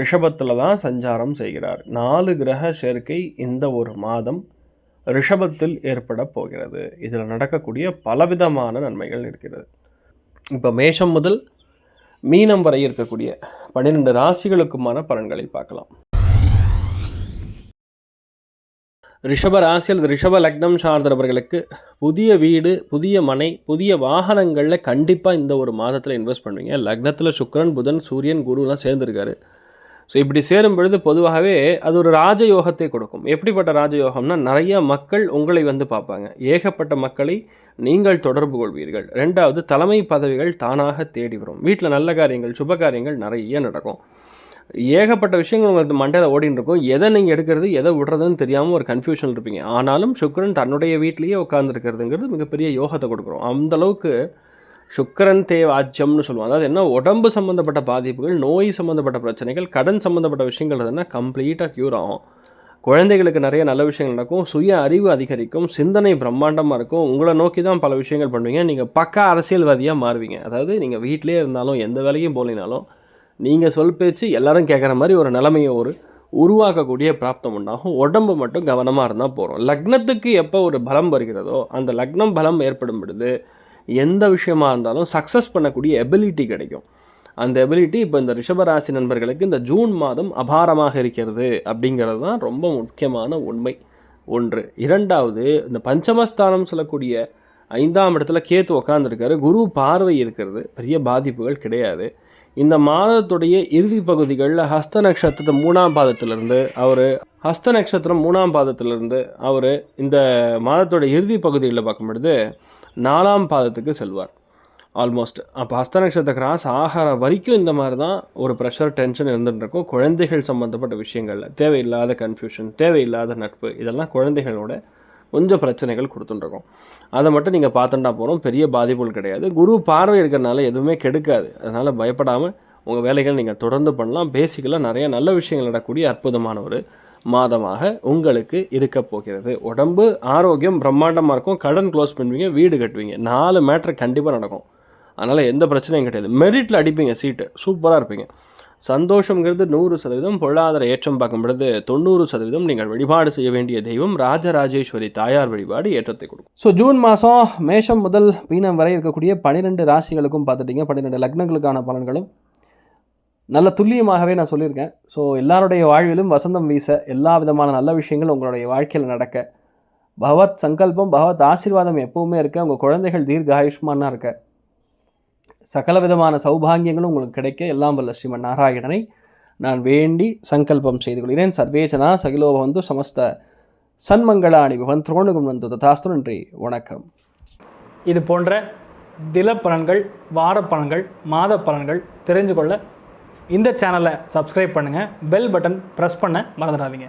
ரிஷபத்தில் தான் சஞ்சாரம் செய்கிறார். நாலு கிரக சேர்க்கை இந்த ஒரு மாதம் ரிஷபத்தில் ஏற்பட போகிறது. இதில் நடக்கக்கூடிய பலவிதமான நன்மைகள் இருக்கிறது. இப்போ மேஷம் முதல் மீனம் வரை இருக்கக்கூடிய பன்னிரெண்டு ராசிகளுக்குமான பலன்களை பார்க்கலாம். ரிஷப ராசி அல்லது ரிஷப லக்னம் சார்ந்தவர்களுக்கு புதிய வீடு புதிய மனை புதிய வாகனங்களில் கண்டிப்பாக இந்த ஒரு மாதத்தில் இன்வெஸ்ட் பண்ணுவீங்க. லக்னத்தில் சுக்கரன் புதன் சூரியன் குருலாம் சேர்ந்துருக்காரு. ஸோ இப்படி சேரும் பொழுது பொதுவாகவே அது ஒரு ராஜயோகத்தை கொடுக்கும். எப்படிப்பட்ட ராஜயோகம்னா நிறைய மக்கள் உங்களை வந்து பார்ப்பாங்க. ஏகப்பட்ட மக்களை நீங்கள் தொடர்பு கொள்வீர்கள். ரெண்டாவது தலைமை பதவிகள் தானாக தேடி வரும். வீட்டில் நல்ல காரியங்கள் சுப காரியங்கள் நிறைய நடக்கும். ஏகப்பட்ட விஷயங்கள் உங்களுக்கு மண்டையில் ஓடின்னு இருக்கும். எதை நீங்கள் எடுக்கிறது எதை விடுறதுன்னு தெரியாமல் ஒரு கன்ஃபியூஷன் இருப்பீங்க. ஆனாலும் சுக்கரன் தன்னுடைய வீட்டிலேயே உட்காந்துருக்கிறதுங்கிறது மிகப்பெரிய யோகத்தை கொடுக்குறோம். அந்த சுக்கரன் சுக்கிரன் தேவாஜ்யம்னு சொல்லுவோம். அதாவது என்ன? உடம்பு சம்மந்தப்பட்ட பாதிப்புகள் நோய் சம்மந்தப்பட்ட பிரச்சனைகள் கடன் சம்மந்தப்பட்ட விஷயங்கள் என்ன கம்ப்ளீட்டாக க்யூர் ஆகும். குழந்தைகளுக்கு நிறைய நல்ல விஷயங்கள் நடக்கும். சுய அறிவு அதிகரிக்கும். சிந்தனை பிரம்மாண்டமாக இருக்கும். உங்களை நோக்கி தான் பல விஷயங்கள் பண்ணுவீங்க. நீங்கள் பக்கா அரசியல்வாதியாக மாறுவீங்க. அதாவது நீங்கள் வீட்டிலே இருந்தாலும் எந்த வேலையும் போலினாலும் நீங்கள் சொல் பேச்சு எல்லாரும் கேட்குற மாதிரி ஒரு நிலைமையை ஒரு உருவாக்கக்கூடிய பிராப்தம் உண்டாகும். உடம்பு மட்டும் கவனமாக இருந்தால் போகிறோம் லக்னத்துக்கு எப்போ ஒரு பலம் வருகிறதோ அந்த லக்னம் பலம் ஏற்படும் பொழுது எந்த விஷயமா இருந்தாலும் சக்ஸஸ் பண்ணக்கூடிய எபிலிட்டி கிடைக்கும். அந்த எபிலிட்டி இப்போ இந்த ரிஷபராசி நண்பர்களுக்கு இந்த ஜூன் மாதம் அபாரமாக இருக்கிறது அப்படிங்கிறது தான் ரொம்ப முக்கியமான உண்மை. ஒன்று. இரண்டாவது இந்த பஞ்சமஸ்தானம் சொல்லக்கூடிய ஐந்தாம் இடத்துல கேத்து உக்காந்துருக்காரு. குரு பார்வை இருக்கிறது. பெரிய பாதிப்புகள் கிடையாது. இந்த மாதத்துடைய இறுதி பகுதிகளில் ஹஸ்த நட்சத்திரத்தை மூணாம் பாதத்திலிருந்து அவர் ஹஸ்த நட்சத்திரம் மூணாம் பாதத்திலிருந்து அவர் இந்த மாதத்தோட இறுதி பகுதிகளில் பார்க்கும் பொழுது நாலாம் பாதத்துக்கு செல்வார். ஆல்மோஸ்ட் அப்போ ஹஸ்த நட்சத்திர கிராஸ் ஆகிற வரைக்கும் இந்த மாதிரி தான் ஒரு ப்ரெஷர் டென்ஷன் இருந்துட்டு இருக்கும் குழந்தைகள் சம்மந்தப்பட்ட விஷயங்களில் தேவையில்லாத கன்ஃபியூஷன் தேவையில்லாத நட்பு இதெல்லாம் குழந்தைகளோட கொஞ்சம் பிரச்சனைகள் கொடுத்துட்டுருக்கோம். அதை மட்டும் நீங்கள் பார்த்துட்டா போகிறோம் பெரிய பாதிப்புகள் கிடையாது. குரு பார்வை இருக்கிறனால எதுவுமே கெடுக்காது. அதனால் பயப்படாமல் உங்கள் வேலைகள் நீங்கள் தொடர்ந்து பண்ணலாம். பேசிக்கலாம் நிறைய நல்ல விஷயங்கள் நடக்கக்கூடிய அற்புதமான ஒரு மாதமாக உங்களுக்கு இருக்க போகிறது. உடம்பு ஆரோக்கியம் பிரம்மாண்டமாக இருக்கும். கடன் க்ளோஸ் பண்ணுவீங்க வீடு கட்டுவீங்க. நாலு மேட்ரு கண்டிப்பாக நடக்கும். அதனால் எந்த பிரச்சனையும் கிடையாது. மெரிட்டில் அடிப்பீங்க சீட்டு சூப்பராக இருப்பீங்க. சந்தோஷங்கிறது நூறு சதவீதம் பொருளாதார ஏற்றம் பார்க்கும் பொழுது தொண்ணூறு சதவீதம் நீங்கள் வழிபாடு செய்ய வேண்டிய தெய்வம் ராஜராஜேஸ்வரி தாயார் வழிபாடு ஏற்றத்தை கொடுக்கும். ஸோ ஜூன் மாதம் மேஷம் முதல் பீனம் வரை இருக்கக்கூடிய பன்னிரெண்டு ராசிகளுக்கும் பார்த்துட்டீங்க. பன்னிரெண்டு லக்னங்களுக்கான பலன்களும் நல்ல துல்லியமாகவே நான் சொல்லியிருக்கேன். ஸோ எல்லாருடைய வாழ்விலும் வசந்தம் வீச எல்லா விதமான நல்ல விஷயங்களும் உங்களுடைய வாழ்க்கையில் நடக்க. பகவத் சங்கல்பம் பகவத் ஆசீர்வாதம் எப்பவுமே இருக்க. உங்கள் குழந்தைகள் தீர்க்க ஆயுஷ்மானாக இருக்க. சகல விதமான சௌபாகியங்களும் உங்களுக்கு கிடைக்க எல்லாம் வல்ல ஸ்ரீமன் நாராயணனை நான் வேண்டி சங்கல்பம் செய்து கொள்கிறேன். சர்வேஜனா சகிலோபவந்து சமஸ்த சன்மங்களாணி பவன் துரோணுகும் வந்து ததாஸ்து நன்றி. வணக்கம். இது போன்ற தில பலன்கள் வார பலன்கள் மாத பலன்கள் தெரிஞ்சு கொள்ள இந்த சேனலை சப்ஸ்கிரைப் பண்ணுங்கள் பெல் பட்டன் ப்ரெஸ் பண்ண மறந்துடாதீங்க.